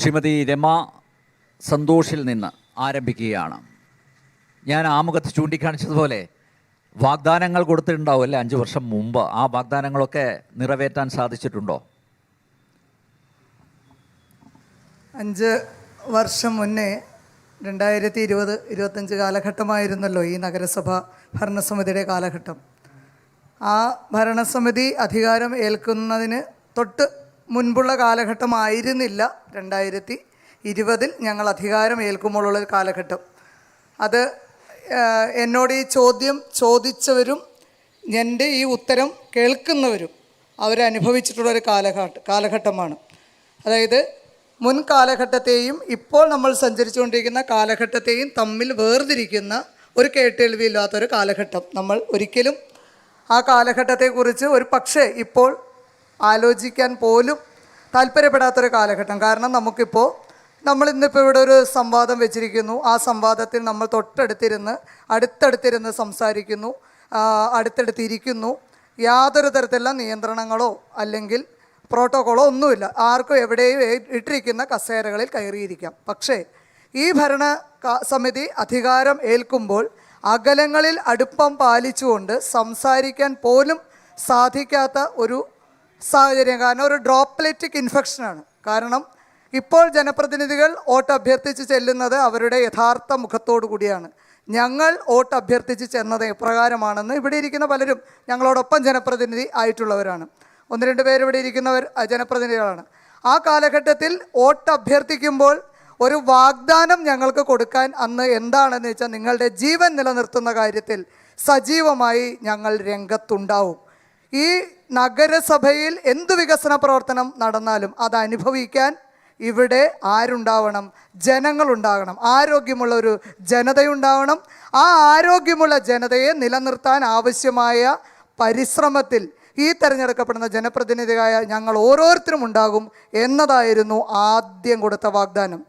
ശ്രീമതി രമ സന്തോഷിൽ നിന്ന് ആരംഭിക്കുകയാണ്. ഞാൻ ആമുഖത്ത് ചൂണ്ടിക്കാണിച്ചതുപോലെ വാഗ്ദാനങ്ങൾ കൊടുത്തിട്ടുണ്ടാവും അല്ലേ? അഞ്ച് വർഷം മുമ്പ് ആ വാഗ്ദാനങ്ങളൊക്കെ നിറവേറ്റാൻ സാധിച്ചിട്ടുണ്ടോ? അഞ്ച് വർഷം മുന്നേ രണ്ടായിരത്തി ഇരുപത് ഇരുപത്തഞ്ച് കാലഘട്ടമായിരുന്നല്ലോ ഈ നഗരസഭ ഭരണസമിതിയുടെ കാലഘട്ടം. ആ ഭരണസമിതി അധികാരം ഏൽക്കുന്നതിന് തൊട്ട് മുൻപുള്ള കാലഘട്ടമായിരുന്നില്ല. രണ്ടായിരത്തി ഇരുപതിൽ ഞങ്ങൾ അധികാരം ഏൽക്കുമ്പോഴുള്ള ഒരു കാലഘട്ടം. അത് എന്നോട് ഈ ചോദ്യം ചോദിച്ചവരും എന്റെ ഈ ഉത്തരം കേൾക്കുന്നവരും അവരനുഭവിച്ചിട്ടുള്ള ഒരു കാലഘട്ട കാലഘട്ടമാണ്. അതായത് മുൻ കാലഘട്ടത്തെയും ഇപ്പോൾ നമ്മൾ സഞ്ചരിച്ചുകൊണ്ടിരിക്കുന്ന കാലഘട്ടത്തെയും തമ്മിൽ വേർതിരിക്കുന്ന ഒരു കേട്ടേൾവിയില്ലാത്തൊരു കാലഘട്ടം നമ്മൾ ഒരിക്കലും ആ കാലഘട്ടത്തെക്കുറിച്ച് ഒരു പക്ഷേ ഇപ്പോൾ ആലോചിക്കാൻ പോലും താല്പര്യപ്പെടാത്തൊരു കാലഘട്ടം. കാരണം നമുക്കിപ്പോൾ നമ്മൾ ഇന്നിപ്പോൾ ഇവിടെ ഒരു സംവാദം വെച്ചിരിക്കുന്നു. ആ സംവാദത്തിൽ നമ്മൾ തൊട്ടടുത്തിരുന്ന് അടുത്തടുത്തിരുന്ന് സംസാരിക്കുന്നു അടുത്തടുത്തിരിക്കുന്നു. യാതൊരു തരത്തിലുള്ള നിയന്ത്രണങ്ങളോ അല്ലെങ്കിൽ പ്രോട്ടോക്കോളോ ഒന്നുമില്ല. ആർക്കും എവിടെയും ഇട്ടിരിക്കുന്ന കസേരകളിൽ കയറിയിരിക്കാം. പക്ഷേ ഈ ഭരണ സമിതി അധികാരം ഏൽക്കുമ്പോൾ അകലങ്ങളിൽ അടുപ്പം പാലിച്ചുകൊണ്ട് സംസാരിക്കാൻ പോലും സാധിക്കാത്ത ഒരു സാഹചര്യം. കാരണം ഒരു ഡ്രോപ്ലെറ്റിക് ഇൻഫെക്ഷനാണ് കാരണം ഇപ്പോൾ ജനപ്രതിനിധികൾ വോട്ട് അഭ്യർത്ഥിച്ച് ചെല്ലുന്നത് അവരുടെ യഥാർത്ഥ മുഖത്തോടു കൂടിയാണ്. ഞങ്ങൾ വോട്ട് അഭ്യർത്ഥിച്ച് ചെന്നത് എപ്രകാരമാണെന്ന് ഇവിടെ ഇരിക്കുന്ന പലരും ഞങ്ങളോടൊപ്പം ജനപ്രതിനിധി ആയിട്ടുള്ളവരാണ്. ഒന്ന് രണ്ട് പേർ ഇവിടെ ഇരിക്കുന്നവർ ജനപ്രതിനിധികളാണ്. ആ കാലഘട്ടത്തിൽ വോട്ട് അഭ്യർത്ഥിക്കുമ്പോൾ ഒരു വാഗ്ദാനം ഞങ്ങൾക്ക് കൊടുക്കാൻ അന്ന് എന്താണെന്ന് വെച്ചാൽ നിങ്ങളുടെ ജീവൻ നിലനിർത്തുന്ന കാര്യത്തിൽ സജീവമായി ഞങ്ങൾ രംഗത്തുണ്ടാവും. ഈ നഗരസഭയിൽ എന്ത് വികസന പ്രവർത്തനം നടന്നാലും അത് അനുഭവിക്കാൻ ഇവിടെ ആരുണ്ടാവണം? ജനങ്ങളുണ്ടാകണം. ആരോഗ്യമുള്ള ഒരു ജനതയുണ്ടാവണം. ആ ആരോഗ്യമുള്ള ജനതയെ നിലനിർത്താൻ ആവശ്യമായ പരിശ്രമത്തിൽ ഈ തെരഞ്ഞെടുക്കപ്പെടുന്ന ജനപ്രതിനിധിയായ ഞങ്ങൾ ഓരോരുത്തരും ഉണ്ടാകും എന്നതായിരുന്നു ആദ്യം കൊടുത്ത വാഗ്ദാനം.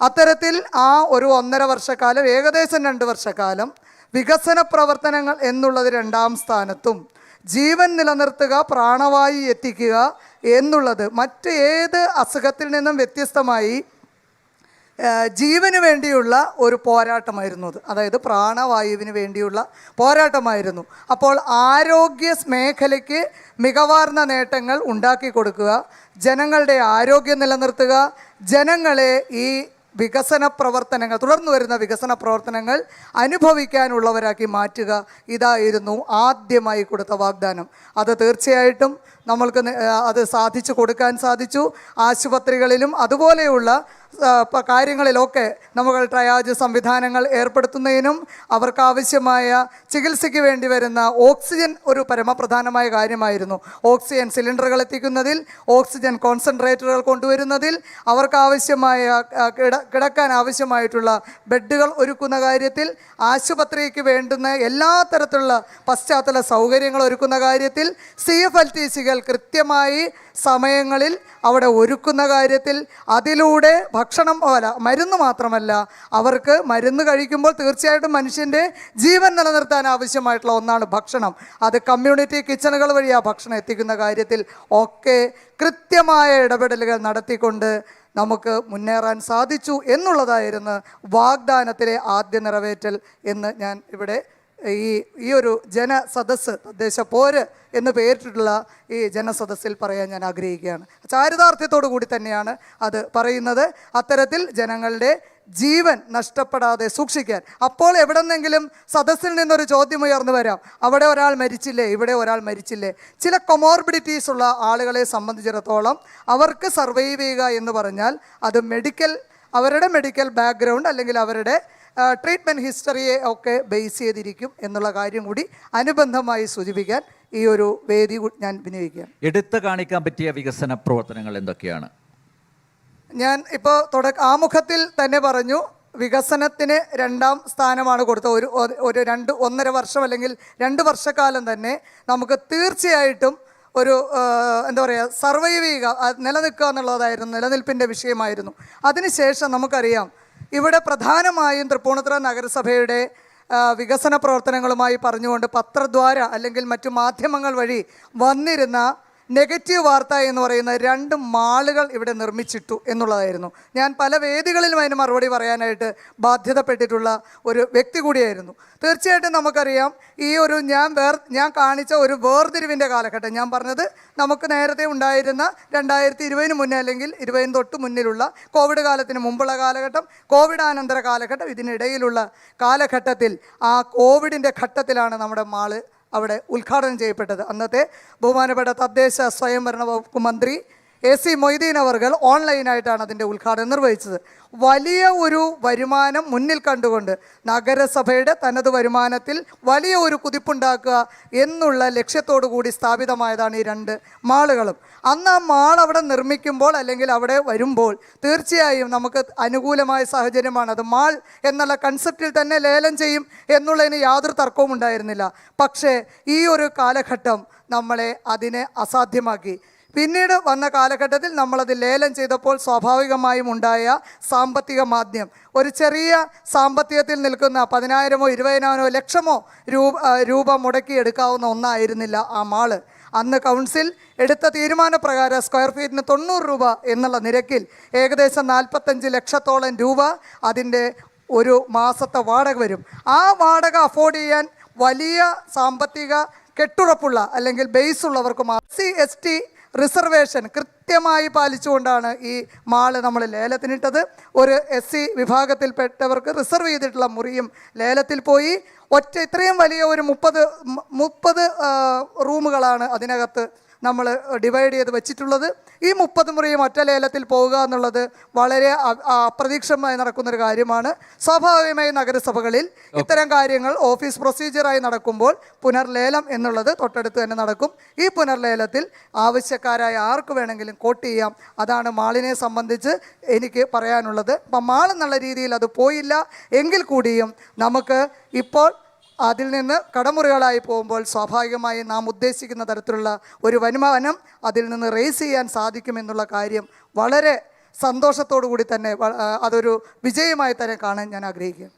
അത്തരത്തിൽ ആ ഒരു ഒന്നര വർഷക്കാലം ഏകദേശം രണ്ട് വർഷക്കാലം വികസന പ്രവർത്തനങ്ങൾ എന്നുള്ളത് രണ്ടാം സ്ഥാനത്തും ജീവൻ നിലനിർത്തുക പ്രാണവായു എത്തിക്കുക എന്നുള്ളത് മറ്റ് ഏത് അസുഖത്തിൽ നിന്നും വ്യത്യസ്തമായി ജീവന് വേണ്ടിയുള്ള ഒരു പോരാട്ടമായിരുന്നു അത്. അതായത് പ്രാണവായുവിന് വേണ്ടിയുള്ള പോരാട്ടമായിരുന്നു. അപ്പോൾ ആരോഗ്യ മേഖലയ്ക്ക് മികവാർന്ന നേട്ടങ്ങൾ ഉണ്ടാക്കി കൊടുക്കുക ജനങ്ങളുടെ ആരോഗ്യം നിലനിർത്തുക ജനങ്ങളെ ഈ വികസന പ്രവർത്തനങ്ങൾ തുടർന്നു വരുന്ന വികസന പ്രവർത്തനങ്ങൾ അനുഭവിക്കാനുള്ളവരാക്കി മാറ്റുക ഇതായിരുന്നു ആദ്യമായി കൊടുത്ത വാഗ്ദാനം. അത് തീർച്ചയായിട്ടും നമ്മൾക്ക് അത് സാധിച്ചു കൊടുക്കാൻ സാധിച്ചു. ആശുപത്രികളിലും അതുപോലെയുള്ള കാര്യങ്ങളിലൊക്കെ നമ്മൾ ട്രയാജ് സംവിധാനങ്ങൾ ഏർപ്പെടുത്തുന്നതിനും അവർക്കാവശ്യമായ ചികിത്സയ്ക്ക് വേണ്ടി വരുന്ന ഓക്സിജൻ ഒരു പരമപ്രധാനമായ കാര്യമായിരുന്നു. ഓക്സിജൻ സിലിണ്ടറുകൾ എത്തിക്കുന്നതിൽ ഓക്സിജൻ കോൺസെൻട്രേറ്ററുകൾ കൊണ്ടുവരുന്നതിൽ അവർക്കാവശ്യമായ കിട കിടക്കാൻ ആവശ്യമായിട്ടുള്ള ബെഡുകൾ ഒരുക്കുന്ന കാര്യത്തിൽ ആശുപത്രിക്ക് വേണ്ടുന്ന എല്ലാ തരത്തിലുള്ള പശ്ചാത്തല സൗകര്യങ്ങൾ ഒരുക്കുന്ന കാര്യത്തിൽ സി എഫ് എൽ ടി സികൾ കൃത്യമായി സമയങ്ങളിൽ അവിടെ ഒരുക്കുന്ന കാര്യത്തിൽ അതിലൂടെ ഭക്ഷണം അല്ല മരുന്ന് മാത്രമല്ല അവർക്ക് മരുന്ന് കഴിക്കുമ്പോൾ തീർച്ചയായിട്ടും മനുഷ്യന്റെ ജീവൻ നിലനിർത്താൻ ആവശ്യമായിട്ടുള്ള ഒന്നാണ് ഭക്ഷണം. അത് കമ്മ്യൂണിറ്റി കിച്ചണുകൾ വഴി ആ ഭക്ഷണം എത്തിക്കുന്ന കാര്യത്തിൽ ഒക്കെ കൃത്യമായ ഇടപെടലുകൾ നടത്തിക്കൊണ്ട് നമുക്ക് മുന്നേറാൻ സാധിച്ചു എന്നുള്ളതായിരുന്നു വാഗ്ദാനത്തിലെ ആദ്യ നിറവേറ്റൽ എന്ന് ഞാൻ ഇവിടെ ഈ ഈ ഒരു ജനസദസ്സ് തദ്ദേശ പോര് എന്ന് പേരിട്ടിട്ടുള്ള ഈ ജനസദസ്സിൽ പറയാൻ ഞാൻ ആഗ്രഹിക്കുകയാണ്. ചാരിതാർത്ഥ്യത്തോടു കൂടി തന്നെയാണ് അത് പറയുന്നത്. അത്തരത്തിൽ ജനങ്ങളുടെ ജീവൻ നഷ്ടപ്പെടാതെ സൂക്ഷിക്കാൻ. അപ്പോൾ എവിടെന്നെങ്കിലും സദസ്സിൽ നിന്നൊരു ചോദ്യം ഉയർന്നു വരാം. അവിടെ ഒരാൾ മരിച്ചില്ലേ? ഇവിടെ ഒരാൾ മരിച്ചില്ലേ? ചില കൊമോർബിഡിറ്റീസ് ഉള്ള ആളുകളെ സംബന്ധിച്ചിടത്തോളം അവർക്ക് സർവൈവ് ചെയ്യുക എന്ന് പറഞ്ഞാൽ അത് മെഡിക്കൽ അവരുടെ മെഡിക്കൽ ബാക്ക്ഗ്രൗണ്ട് അല്ലെങ്കിൽ അവരുടെ ട്രീറ്റ്മെന്റ് ഹിസ്റ്ററിയെ ഒക്കെ ബേസ് ചെയ്തിരിക്കും എന്നുള്ള കാര്യം കൂടി അനുബന്ധമായി സൂചിപ്പിക്കാൻ ഈ ഒരു വേദി ഞാൻ വിനിയോഗിക്കാം എടുത്തു കാണിക്കാൻ പറ്റിയ വികസന പ്രവർത്തനങ്ങൾ എന്തൊക്കെയാണ്? ഞാൻ ഇപ്പോൾ തുടക്ക ആമുഖത്തിൽ തന്നെ പറഞ്ഞു വികസനത്തിന് രണ്ടാം സ്ഥാനമാണ് കൊടുത്തത് ഒരു ഒരു രണ്ട് ഒന്നര വർഷം അല്ലെങ്കിൽ രണ്ട് വർഷക്കാലം തന്നെ നമുക്ക് തീർച്ചയായിട്ടും ഒരു എന്താ പറയുക സർവൈവ് ചെയ്യുക നിലനിൽക്കുക എന്നുള്ളതായിരുന്നു നിലനിൽപ്പിന്റെ വിഷയമായിരുന്നു. അതിനുശേഷം നമുക്കറിയാം ഇവിടെ പ്രധാനമായും തൃപ്പൂണിത്തുറ നഗരസഭയുടെ വികസന പ്രവർത്തനങ്ങളുമായി പറഞ്ഞുകൊണ്ട് പത്രദ്വാര അല്ലെങ്കിൽ മറ്റു മാധ്യമങ്ങൾ വഴി വന്നിരുന്ന നെഗറ്റീവ് വാർത്ത എന്ന് പറയുന്ന രണ്ട് മാളുകൾ ഇവിടെ നിർമ്മിച്ചിട്ടു എന്നുള്ളതായിരുന്നു. ഞാൻ പല വേദികളിലും അതിന് മറുപടി പറയാനായിട്ട് ബാധ്യതപ്പെട്ടിട്ടുള്ള ഒരു വ്യക്തി കൂടിയായിരുന്നു. തീർച്ചയായിട്ടും നമുക്കറിയാം ഈ ഒരു ഞാൻ വേർ ഞാൻ കാണിച്ച ഒരു വേർതിരിവിന്റെ കാലഘട്ടം. ഞാൻ പറഞ്ഞത് നമുക്ക് നേരത്തെ ഉണ്ടായിരുന്ന രണ്ടായിരത്തി ഇരുപതിന് മുന്നേ അല്ലെങ്കിൽ ഇരുപതിന് തൊട്ട് മുന്നിലുള്ള കോവിഡ് കാലത്തിന് മുമ്പുള്ള കാലഘട്ടം കോവിഡ് ആനന്തര കാലഘട്ടം ഇതിനിടയിലുള്ള കാലഘട്ടത്തിൽ ആ കോവിഡിന്റെ ഘട്ടത്തിലാണ് നമ്മുടെ മാൾ അവിടെ ഉദ്ഘാടനം ചെയ്യപ്പെട്ടത്. അന്നത്തെ ബഹുമാനപ്പെട്ട തദ്ദേശ സ്വയംഭരണ വകുപ്പ് മന്ത്രി എ സി മൊയ്തീൻ അവർകൾ ഓൺലൈനായിട്ടാണ് അതിന്റെ ഉദ്ഘാടനം നിർവഹിച്ചത്. വലിയ ഒരു വരുമാനം മുന്നിൽ കണ്ടുകൊണ്ട് നഗരസഭയുടെ തനത് വരുമാനത്തിൽ വലിയ ഒരു കുതിപ്പുണ്ടാക്കുക എന്നുള്ള ലക്ഷ്യത്തോടു കൂടി സ്ഥാപിതമായതാണ് ഈ രണ്ട് മാളുകളും. അന്ന് ആ മാൾ അവിടെ നിർമ്മിക്കുമ്പോൾ അല്ലെങ്കിൽ അവിടെ വരുമ്പോൾ തീർച്ചയായും നമുക്ക് അനുകൂലമായ സാഹചര്യമാണ്. അത് മാൾ എന്നുള്ള കൺസെപ്റ്റിൽ തന്നെ ലേലം ചെയ്യും എന്നുള്ളതിന് യാതൊരു തർക്കവും ഉണ്ടായിരുന്നില്ല. പക്ഷേ ഈ ഒരു കാലഘട്ടം നമ്മളെ അതിനെ അസാധ്യമാക്കി. പിന്നീട് വന്ന കാലഘട്ടത്തിൽ നമ്മളത് ലേലം ചെയ്തപ്പോൾ സ്വാഭാവികമായും ഉണ്ടായ സാമ്പത്തിക മാധ്യം ഒരു ചെറിയ സാമ്പത്തികത്തിൽ നിൽക്കുന്ന പതിനായിരമോ ഇരുപതിനായിരമോ ലക്ഷമോ രൂപ രൂപ മുടക്കി എടുക്കാവുന്ന ഒന്നായിരുന്നില്ല ആ മാൾ. അന്ന് കൗൺസിൽ എടുത്ത തീരുമാനപ്രകാരം സ്ക്വയർ ഫീറ്റിന് തൊണ്ണൂറ് രൂപ എന്നുള്ള നിരക്കിൽ ഏകദേശം നാൽപ്പത്തഞ്ച് ലക്ഷത്തോളം രൂപ അതിന്റെ ഒരു മാസത്തെ വാടക വരും. ആ വാടക അഫോർഡ് ചെയ്യാൻ വലിയ സാമ്പത്തിക കെട്ടുറപ്പുള്ള അല്ലെങ്കിൽ ബേസ് ഉള്ളവർക്ക് സി എസ് ടി റിസർവേഷൻ കൃത്യമായി പാലിച്ചുകൊണ്ടാണ് ഈ മാൾ നമ്മൾ ലേലത്തിനിട്ടത്. ഒരു എസ് സി വിഭാഗത്തിൽപ്പെട്ടവർക്ക് റിസർവ് ചെയ്തിട്ടുള്ള മുറിയും ലേലത്തിൽ പോയി. ഒറ്റ ഇത്രയും വലിയ ഒരു മുപ്പത് മുപ്പത് റൂമുകളാണ് അതിനകത്ത് നമ്മൾ ഡിവൈഡ് ചെയ്ത് വെച്ചിട്ടുള്ളത് ഈ മുപ്പത് മുറിയും ഒറ്റ ലേലത്തിൽ പോവുക എന്നുള്ളത് വളരെ അപ്രതീക്ഷിതമായി നടക്കുന്നൊരു കാര്യമാണ്. സ്വാഭാവികമായി നഗരസഭകളിൽ ഇത്തരം കാര്യങ്ങൾ ഓഫീസ് പ്രൊസീജിയറായി നടക്കുമ്പോൾ പുനർലേലം എന്നുള്ളത് തൊട്ടടുത്ത് തന്നെ നടക്കും. ഈ പുനർലേലത്തിൽ ആവശ്യക്കാരായ ആർക്ക് വേണമെങ്കിലും കോട്ട് ചെയ്യാം. അതാണ് മാളിനെ സംബന്ധിച്ച് എനിക്ക് പറയാനുള്ളത്. അപ്പം മാൾ എന്നുള്ള രീതിയിൽ അത് പോയില്ല. എങ്കിൽ കൂടിയും നമുക്ക് ഇപ്പോൾ അതിൽ നിന്ന് കടമുറികളായി പോകുമ്പോൾ സ്വാഭാവികമായി നാം ഉദ്ദേശിക്കുന്ന തരത്തിലുള്ള ഒരു വരുമാനം അതിൽ നിന്ന് റേസ് ചെയ്യാൻ സാധിക്കുമെന്നുള്ള കാര്യം വളരെ സന്തോഷത്തോടു കൂടി തന്നെ അതൊരു വിജയമായി തന്നെ കാണാൻ ഞാൻ ആഗ്രഹിക്കുന്നു.